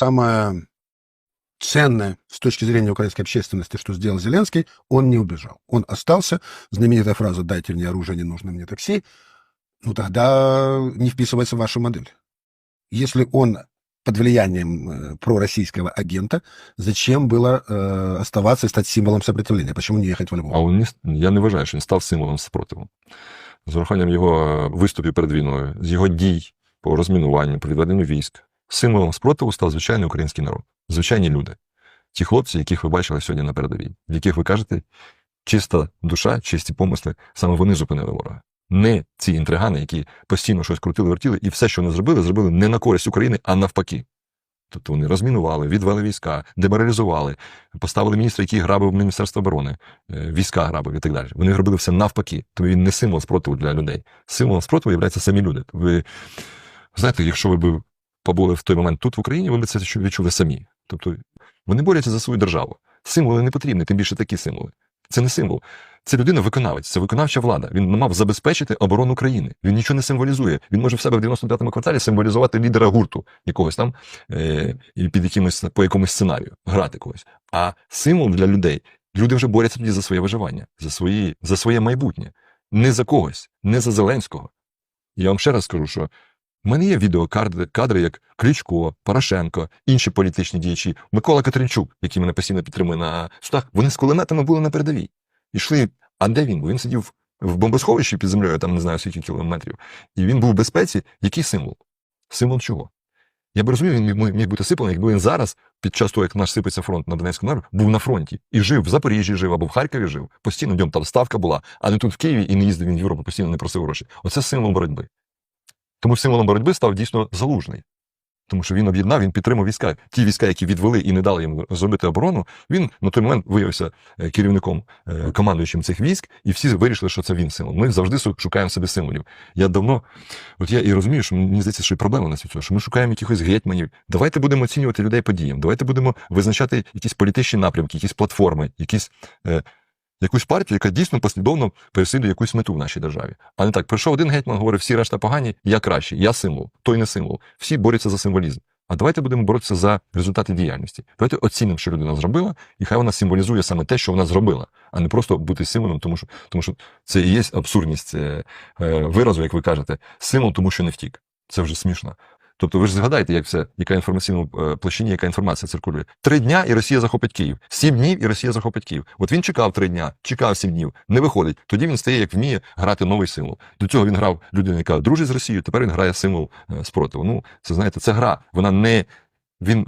самое ценное с точки зрения украинской общественности, что сделал Зеленский, он не убежал. Он остался. Знаменитая фраза «дайте мне оружие, не нужно мне такси». Ну, тогда не вписывается в вашу модель. Если он под влиянием э, пророссийского агента, зачем было э, оставаться и стать символом сопротивления? Почему не ехать во Львов? А він не, с- я не вважаю, що він став символом спротиву. З урахуванням його е, виступів перед війною, з його дій по розмінуванню, по відведенню військ, символом спротиву став звичайний український народ, звичайні люди. Ті хлопці, яких ви бачили сьогодні на передовій, в яких ви кажете, чиста душа, чисті помисли, саме вони зупинили ворога. Не ці інтригани, які постійно щось крутили, вертіли, і все, що вони зробили, зробили не на користь України, а навпаки. Тобто вони розмінували, відвели війська, деморалізували, поставили міністра, який грабив Міністерство оборони, е, війська грабив і так далі. Вони робили все навпаки. Тому він не символ спротиву для людей. Символом спротиву являються самі люди. Ви знаєте, якщо ви б побули в той момент тут, в Україні, б це відчули самі. Тобто вони борються за свою державу. Символи не потрібні, тим більше такі символи. Це не символ. Це людина-виконавець, це виконавча влада. Він мав забезпечити оборону країни. Він нічого не символізує. Він може в себе в 95-му кварталі символізувати лідера гурту якогось там е, під якимось по якомусь сценарію, грати когось. А символ для людей люди вже борються тоді за своє виживання, за, свої, за своє майбутнє. Не за когось, не за Зеленського. Я вам ще раз скажу, що в мене є відеокадри, кадри, як Кличко, Порошенко, інші політичні діячі, Микола Катеринчук, який мене постійно підтримує на судах, вони з кулеметами були на передовій. Ішли. А де він? Він сидів в бомбосховищі під землею, там не знаю скільки кілометрів, і він був в безпеці. Який символ? Символ чого? Я б розумів, він міг бути сипаний, якби він зараз, під час того, як наш сипеться фронт на Донецькому напрямку, був на фронті і жив в Запоріжжі, жив або в Харкові жив. Постійно в ньому там ставка була, а не тут в Києві і не їздив він в Європу, постійно не просив гроші. Оце символ боротьби. Тому символом боротьби став дійсно залужний. Тому що він об'єднав, він підтримав війська. Ті війська, які відвели і не дали їм зробити оборону, він на той момент виявився е, керівником, е, командуючим цих військ, і всі вирішили, що це він символ. Ми завжди шукаємо собі символів. Я давно, от я і розумію, що мені здається, що і проблема у нас цього, що ми шукаємо якихось гетьманів. Давайте будемо оцінювати людей подіям, давайте будемо визначати якісь політичні напрямки, якісь платформи, якісь. Якусь партію, яка дійсно послідовно переслідує якусь мету в нашій державі. А не так, прийшов один гетьман, говорить, всі решта погані, я кращий, я символ, той не символ. Всі борються за символізм. А давайте будемо боротися за результати діяльності. Давайте оцінимо, що людина зробила, і хай вона символізує саме те, що вона зробила, а не просто бути символом, тому що, тому що це і є абсурдність е, е, виразу, як ви кажете, символ, тому що не втік. Це вже смішно. Тобто ви ж згадаєте, як все, яка інформаційна е, площині, яка інформація циркулює. Три дня і Росія захопить Київ. Сім днів і Росія захопить Київ. От він чекав три дня, чекав сім днів, не виходить. Тоді він стає, як вміє грати новий символ. До цього він грав людину, яка дружить з Росією. Тепер він грає символ е, спротиву. Ну, це знаєте, це гра. Вона не він